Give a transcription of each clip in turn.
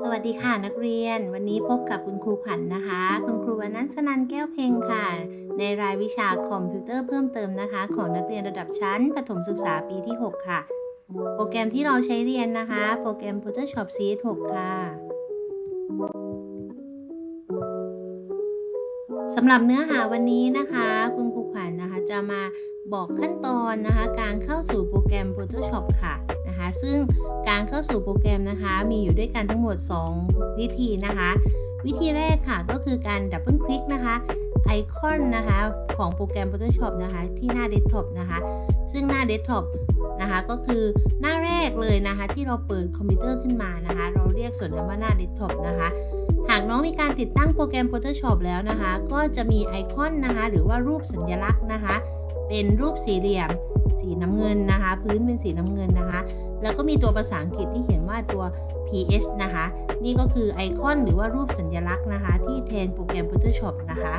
สวัสดีค่ะนักเรียน วันนี้พบกับคุณครูผันนะคะ คุณครูวนันสนันแก้วเพ็งค่ะ ในรายวิชาคอมพิวเตอร์เพิ่มเติมนะคะ ของนักเรียนระดับชั้นประถมศึกษาปีที่ 6 ค่ะ โปรแกรมที่เราใช้เรียนนะคะ โปรแกรม Photoshop CS6 ค่ะสำหรับเนื้อหาวันนี้นะคะ คุณครูขวัญนนะคะจะมาบอกขั้นตอนนะคะ การเข้าสู่โปรแกรม Photoshop ค่ะ นะคะ ซึ่งการเข้าสู่โปรแกรมนะคะ มีอยู่ด้วยกันทั้งหมด 2 วิธีนะคะ วิธีแรกค่ะก็คือการดับเบิลคลิกนะคะไอคอนนะคะของโปรแกรม Photoshop นะคะ ที่หน้าเดสก์ท็อปนะคะ ซึ่งหน้าเดสก์ท็อปนะคะก็คือหน้าแรกเลยนะคะ ที่เราเปิดคอมพิวเตอร์ขึ้นมานะคะ เราเรียกส่วนนั้นว่าหน้าเดสก์ท็อปนะคะหากน้องมีการติดตั้งโปรแกรม Photoshop แล้วนะคะ ก็จะมีไอคอนนะคะ หรือว่ารูปสัญลักษณ์นะคะ เป็นรูปสี่เหลี่ยม สีน้ำเงินนะคะ พื้นเป็นสีน้ำเงินนะคะ แล้วก็มีตัวภาษาอังกฤษที่เขียนว่าตัว PS นะคะ นี่ก็คือไอคอนหรือว่ารูปสัญลักษณ์นะคะ ที่แทนโปรแกรม Photoshop นะคะ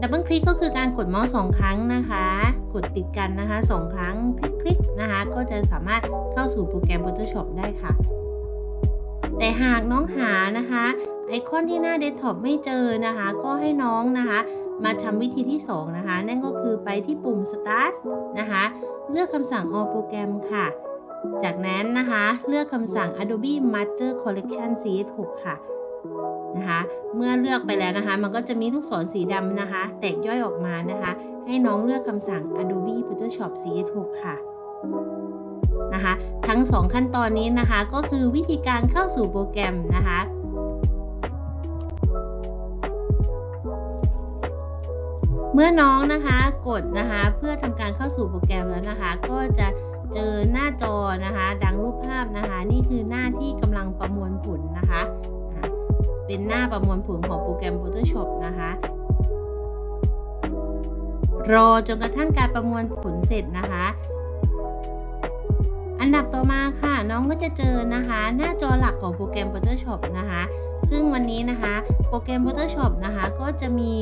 ดับเบิลคลิกก็คือการกดเมาส์สองครั้งนะคะ กดติดกันนะคะสองครั้งคลิกๆนะคะ ก็จะสามารถเข้าสู่โปรแกรม Photoshop ได้ค่ะ แต่หากน้องหานะคะ ไอคอนที่หน้าเดสก์ท็อปไม่เจอนะคะ ก็ให้น้องนะคะ มาทำวิธีที่ 2 นะคะ นั่นก็คือไปที่ปุ่ม Start นะคะ เลือกคำสั่ง All Program ค่ะ จากนั้นนะคะ เลือกคำสั่ง Adobe Master Collection CS6 ค่ะนะคะเมื่อเลือกไปแล้วนะคะ มันก็จะมีลูกศรสีดำนะคะ แตกย่อยออกมานะคะ ให้น้องเลือกคำสั่ง Adobe Photoshop CS6 ค่ะนะคะ ทั้ง 2 ขั้นตอนนี้นะคะ ก็คือวิธีการเข้าสู่โปรแกรมนะคะ เมื่อน้องนะคะกดนะคะเพื่อทำการเข้าสู่โปรแกรมแล้วนะคะ ก็จะเจอหน้าจอนะคะ ดังรูปภาพนะคะ นี่คือหน้าที่กำลังประมวลผลนะคะ เป็นหน้าประมวลผลของโปรแกรม Photoshop นะคะรอจนกระทั่งการประมวลผลเสร็จนะคะ อันดับต่อมาค่ะ น้องก็จะเจอนะคะ หน้าจอหลักของโปรแกรม Photoshop นะคะ ซึ่งวันนี้นะคะโปรแกรม Photoshop นะคะ ก็จะมี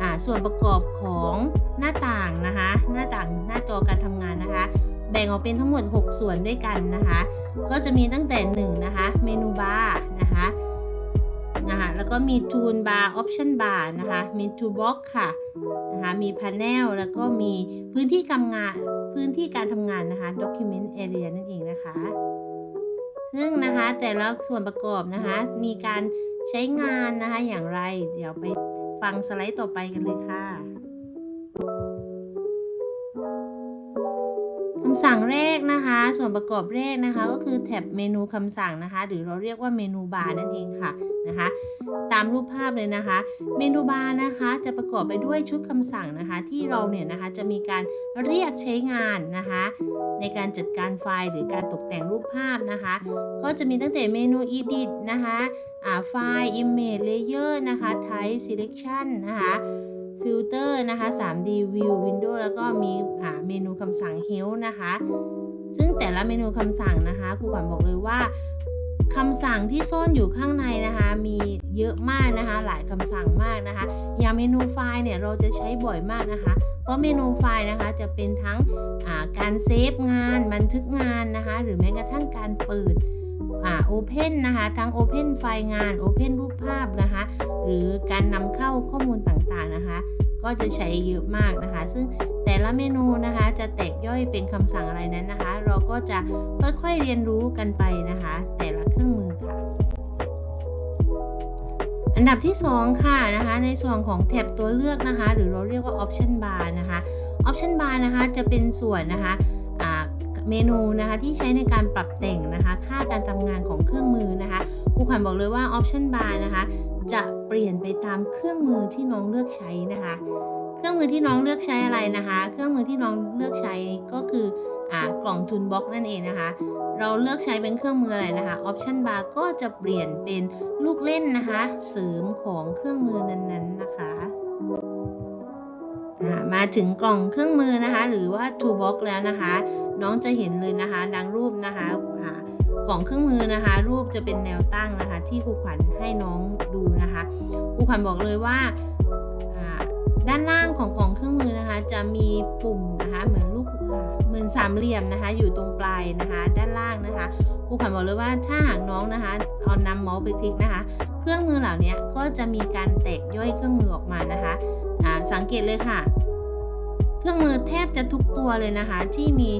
อ่าส่วนประกอบของหน้าต่างนะคะ หน้าต่างหน้าจอการทำงานนะคะ แบ่งออกเป็นทั้งหมด 6 ส่วนด้วยกันนะคะ ก็จะมีตั้งแต่ 1 นะคะ เมนูบาร์นะคะนะคะ แล้วก็มีจูนบาร์ออปชันบาร์นะคะมีจูบ็อกค่ะ นะคะมีพา n เนลแล้วก็มีพื้นที่ทำงานพื้นที่การทำงานนะคะ document area นั่นเองนะคะ ซึ่งนะคะแต่ละส่วนประกอบนะคะ มีการใช้งานนะคะอย่างไร เดี๋ยวไปฟังสไลด์ต่อไปกันเลยค่ะำสั่งแรกนะคะ ส่วนประกอบแรกนะคะ ก็คือแท็บเมนูคำสั่งนะคะ หรือเราเรียกว่าเมนูบาร์นั่นเองค่ะนะคะ ตามรูปภาพเลยนะคะ เมนูบาร์นะคะจะประกอบไปด้วยชุดคำสั่งนะคะ ที่เราเนี่ยนะคะจะมีการเรียกใช้งานนะคะ ในการจัดการไฟล์หรือการตกแต่งรูปภาพนะคะ ก็จะมีตั้งแต่เมนู edit นะคะไฟล์ image layer นะคะ type selection นะคะ ฟิลเตอร์นะคะ 3D view window แล้วก็มีอ่าเมนูคำสั่ง help นะคะ ซึ่งแต่ละเมนูคำสั่งนะคะครูขวัญบอกเลยว่าคำสั่งที่ซ่อนอยู่ข้างในนะคะ มีเยอะมากนะคะ หลายคำสั่งมากนะคะ อย่างเมนูไฟล์เนี่ยเราจะใช้บ่อยมากนะคะ เพราะเมนูไฟล์นะคะจะเป็นทั้งาการเซฟงาน บันทึกงานนะคะ หรือแม้กระทั่งการเปิด โอเพนนะคะ ทั้ง Open ไฟล์งาน Open รูปภาพนะคะ หรือการนำเข้าข้อมูลต่างๆนะคะ ก็จะใช้เยอะมากนะคะ ซึ่งแต่ละเมนูนะคะจะแตกย่อยเป็นคำสั่งอะไรนั้นนะคะ เราก็จะค่อยๆเรียนรู้กันไปนะคะ แต่ละเครื่องมือค่ะ อันดับที่ 2 ค่ะนะคะ ในส่วนของแท็บตัวเลือกนะคะ หรือเราเรียกว่า option bar นะคะ option bar นะคะจะเป็นส่วนนะคะ เมนูนะคะที่ใช้ในการปรับแต่งนะคะ ค่าการทำงานของเครื่องมือนะคะครูขวัญบอกเลยว่า option bar นะคะ จะเปลี่ยนไปตามเครื่องมือที่น้องเลือกใช้นะคะ เครื่องมือที่น้องเลือกใช้อะไรนะคะ เครื่องมือที่น้องเลือกใช้ก็คืออ่ากล่องทูนบ็อกนั่นเองนะคะ เราเลือกใช้เป็นเครื่องมืออะไรนะคะ option bar ก็จะเปลี่ยนเป็นลูกเล่นนะคะ เสริมของเครื่องมือนั้นๆนะคะ มาถึงกล่องเครื่องมือนะคะ หรือว่า toolbox แล้วนะคะ น้องจะเห็นเลยนะคะ ดังรูปนะคะกล่องเครื่องมือนะคะ รูปจะเป็นแนวตั้งนะคะ ที่ครูขวัญให้น้องดูนะคะครูขวัญบอกเลยว่าด้านล่างของกล่องเครื่องมือนะคะ จะมีปุ่มนะคะเหมือนลูกเหมือนสามเหลี่ยมนะคะ อยู่ตรงปลายนะคะ ด้านล่างนะคะครูขวัญบอกเลยว่าถ้าหากน้องนะคะเอานำเมาส์ไปคลิกนะคะ เครื่องมือเหล่านี้ก็จะมีการแตกย่อยเครื่องมือออกมานะคะสังเกตเลยค่ะ เครื่องมือแทบจะทุกตัวเลยนะคะ ที่มี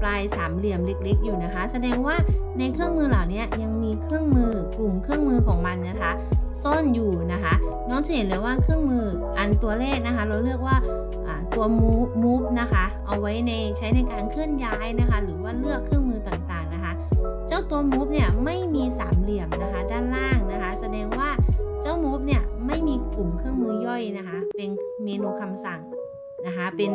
ปลายสามเหลี่ยมเล็ก ๆ อยู่นะคะ แสดงว่าในเครื่องมือเหล่านี้ยังมีเครื่องมือกลุ่มเครื่องมือของมันนะคะ ซ่อนอยู่นะคะ น้องจะเห็นเลยว่าเครื่องมืออันตัวแรกนะคะ เราเลือกว่าอ่าตัว move move นะคะ เอาไว้ในใช้ในการเคลื่อนย้ายนะคะ หรือว่าเลือกเครื่องมือต่างๆนะคะ เจ้าตัว move เนี่ยไม่มีสามเหลี่ยมนะคะ ด้านล่างนะคะ แสดงว่าเจ้า move เนี่ยไม่มีกลุ่มเครื่องมือย่อยนะคะ เป็นเมนูคำสั่ง นะคะเป็น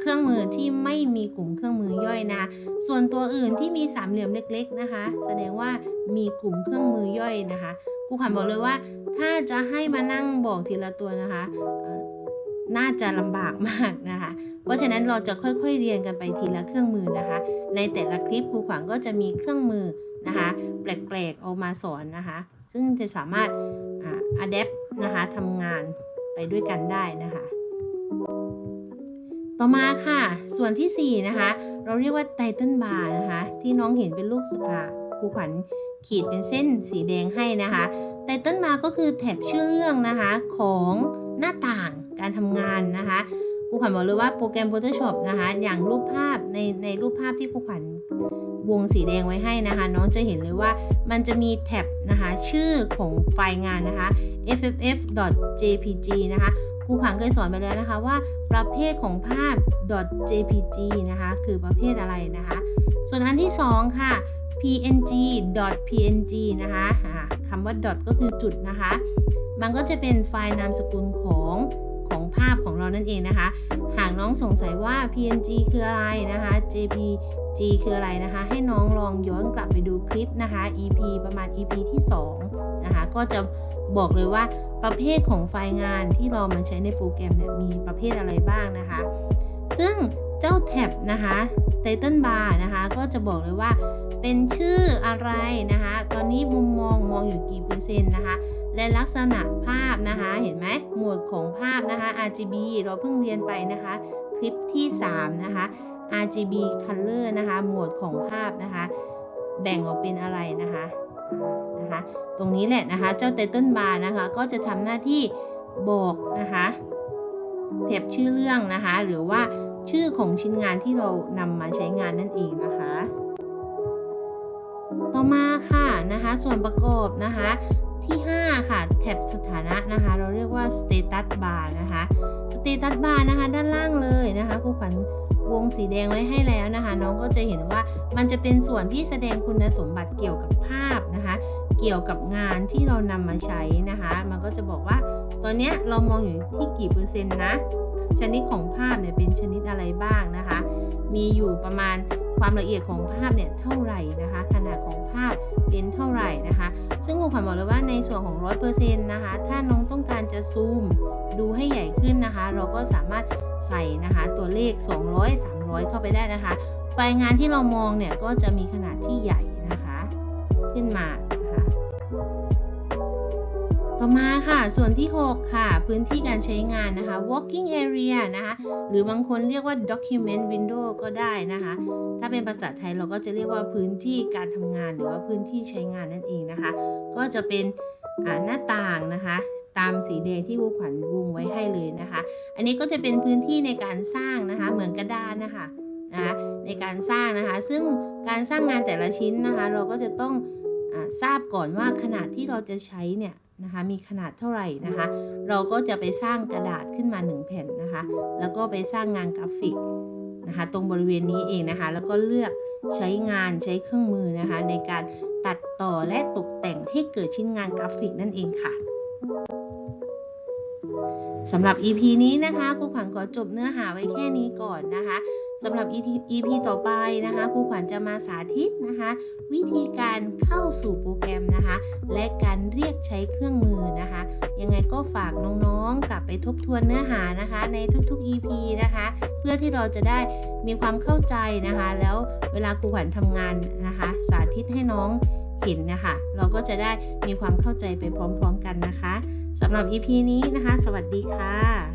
เครื่องมือที่ไม่มีกลุ่มเครื่องมือย่อยนะ ส่วนตัวอื่นที่มีสามเหลี่ยมเล็กๆนะคะ แสดงว่ามีกลุ่มเครื่องมือย่อยนะคะครูขวัญบอกเลยว่า ถ้าจะให้มานั่งบอกทีละตัวนะคะน่าจะลำบากมากนะคะ เพราะฉะนั้นเราจะค่อยๆเรียนกันไปทีละเครื่องมือนะคะ ในแต่ละคลิปครูขวัญก็จะมีเครื่องมือนะคะแปลกๆเอามาสอนนะคะ ซึ่งจะสามารถอ่า adapt นะคะทำงานไปด้วยกันได้นะคะ ต่อมาค่ะ ส่วนทีสี่ 4 นะคะ เราเรียกว่าไตเติลบาร์นะคะ ที่น้องเห็นเป็นรูปครูขวัญขีดเป็นเส้นสีแดงให้นะคะไตเติลบาร์ก็คือแถบชื่อเรื่องนะคะของหน้าต่างการทำงานนะคะครูขวัญบอกเลยว่าโปรแกรม Photoshop นะคะ อย่างรูปภาพในในรูปภาพที่ครูขวัญวงสีแดงไว้ให้นะคะ น้องจะเห็นเลยว่ามันจะมีแท็บนะคะ ชื่อของไฟล์งานนะคะ fff.jpg นะคะ ครูขวัญเคยสอนไปแล้วนะคะว่าประเภทของภาพ .jpg นะคะคือประเภทอะไรนะคะ ส่วนอันที่ 2 ค่ะ png .png นะคะคำว่า dot ก็คือจุดนะคะ มันก็จะเป็นไฟล์นามสกุลของของภาพของเรานั่นเองนะคะ หากน้องสงสัยว่า png คืออะไรนะคะ jpg คืออะไรนะคะ ให้น้องลองย้อนกลับไปดูคลิปนะคะ ep ประมาณ ep ที่ 2 นะคะ ก็จะบอกเลยว่าประเภทของไฟล์งานที่เรามาใช้ในโปรแกรมเนี่ยมีประเภทอะไรบ้างนะคะ ซึ่งเจ้าแท็บนะคะ Title Bar นะคะ ก็จะบอกเลยว่าเป็นชื่ออะไรนะคะ ตอนนี้มุมมองมองอยู่กี่เปอร์เซ็นต์นะคะ และลักษณะภาพนะคะ เห็นไหมหมวดของภาพนะคะ RGB เราเพิ่งเรียนไปนะคะ คลิปที่ 3 นะคะ RGB Color นะคะ หมวดของภาพนะคะ แบ่งออกเป็นอะไรนะคะ นะคะ ตรงนี้แหละนะคะ เจ้า Title Bar นะคะ ก็จะทำหน้าที่บอกนะคะแถบชื่อเรื่องนะคะ หรือว่าชื่อของชิ้นงานที่เรานำมาใช้งานนั่นเองนะคะ ต่อมาค่ะนะคะ ส่วนประกอบนะคะที่ 5 ค่ะแท็บสถานะนะคะ เราเรียกว่า status bar นะคะ status bar นะคะ ด้านล่างเลยนะคะครูขวัญ วงสีแดงไว้ให้แล้วนะคะ น้องก็จะเห็นว่ามันจะเป็นส่วนที่แสดงคุณสมบัติเกี่ยวกับภาพนะคะ เกี่ยวกับงานที่เรานำมาใช้นะคะ มันก็จะบอกว่าตอนนี้เรามองอยู่ที่กี่เปอร์เซ็นต์นะชนิดของภาพเนี่ยเป็นชนิดอะไรบ้างนะคะ มีอยู่ประมาณความละเอียดของภาพเนี่ยเท่าไหร่นะคะ ขนาดของภาพเป็นเท่าไหร่นะคะ ซึ่งครูขวัญบอกเลยว่าในส่วนของ 100%นะคะ ถ้าน้องต้องการจะซูมดูให้ใหญ่ขึ้นนะคะ เราก็สามารถใส่นะคะตัวเลข 200 300 เข้าไปได้นะคะ ไฟล์งานที่เรามองเนี่ยก็จะมีขนาดที่ใหญ่นะคะ ขึ้นมา ต่อมาค่ะ ส่วนที่ 6 ค่ะ พื้นที่การใช้งานนะคะ working area นะคะ หรือบางคนเรียกว่า document window ก็ได้นะคะ ถ้าเป็นภาษาไทยเราก็จะเรียกว่าพื้นที่การทำงานหรือว่าพื้นที่ใช้งานนั่นเองนะคะ ก็จะเป็นหน้าต่างนะคะ ตามสีแดงที่ครูขวัญวงไว้ให้เลยนะคะ อันนี้ก็จะเป็นพื้นที่ในการสร้างนะคะ เหมือนกระดานนะคะนะคะในการสร้างนะคะ ซึ่งการสร้างงานแต่ละชิ้นนะคะ เราก็จะต้องอทราบก่อนว่าขนาดที่เราจะใช้เนี่ย นะคะ มีขนาดเท่าไหร่นะคะ เราก็จะไปสร้างกระดาษขึ้นมา 1 แผ่นนะคะ แล้วก็ไปสร้างงานกราฟิกนะคะ ตรงบริเวณนี้เองนะคะ แล้วก็เลือกใช้งานใช้เครื่องมือนะคะ ในการตัดต่อและตกแต่งให้เกิดชิ้นงานกราฟิกนั่นเองค่ะ สำหรับ EP นี้นะคะครูขวัญขอจบเนื้อหาไว้แค่นี้ก่อนนะคะสำหรับ EP ต่อไปนะคะครูขวัญจะมาสาธิตนะคะ วิธีการเข้าสู่โปรแกรมนะคะ และการเรียกใช้เครื่องมือนะคะ ยังไงก็ฝากน้องๆ กลับไปทบทวนเนื้อหานะคะ ในทุกๆ EP นะคะ เพื่อที่เราจะได้มีความเข้าใจนะคะ แล้วเวลาครูขวัญทำงานนะคะ สาธิตให้น้อง ห็นนะคะ เราก็จะได้มีความเข้าใจไปพร้อมๆกันนะคะสำหรับ EP นี้นะคะ สวัสดีค่ะ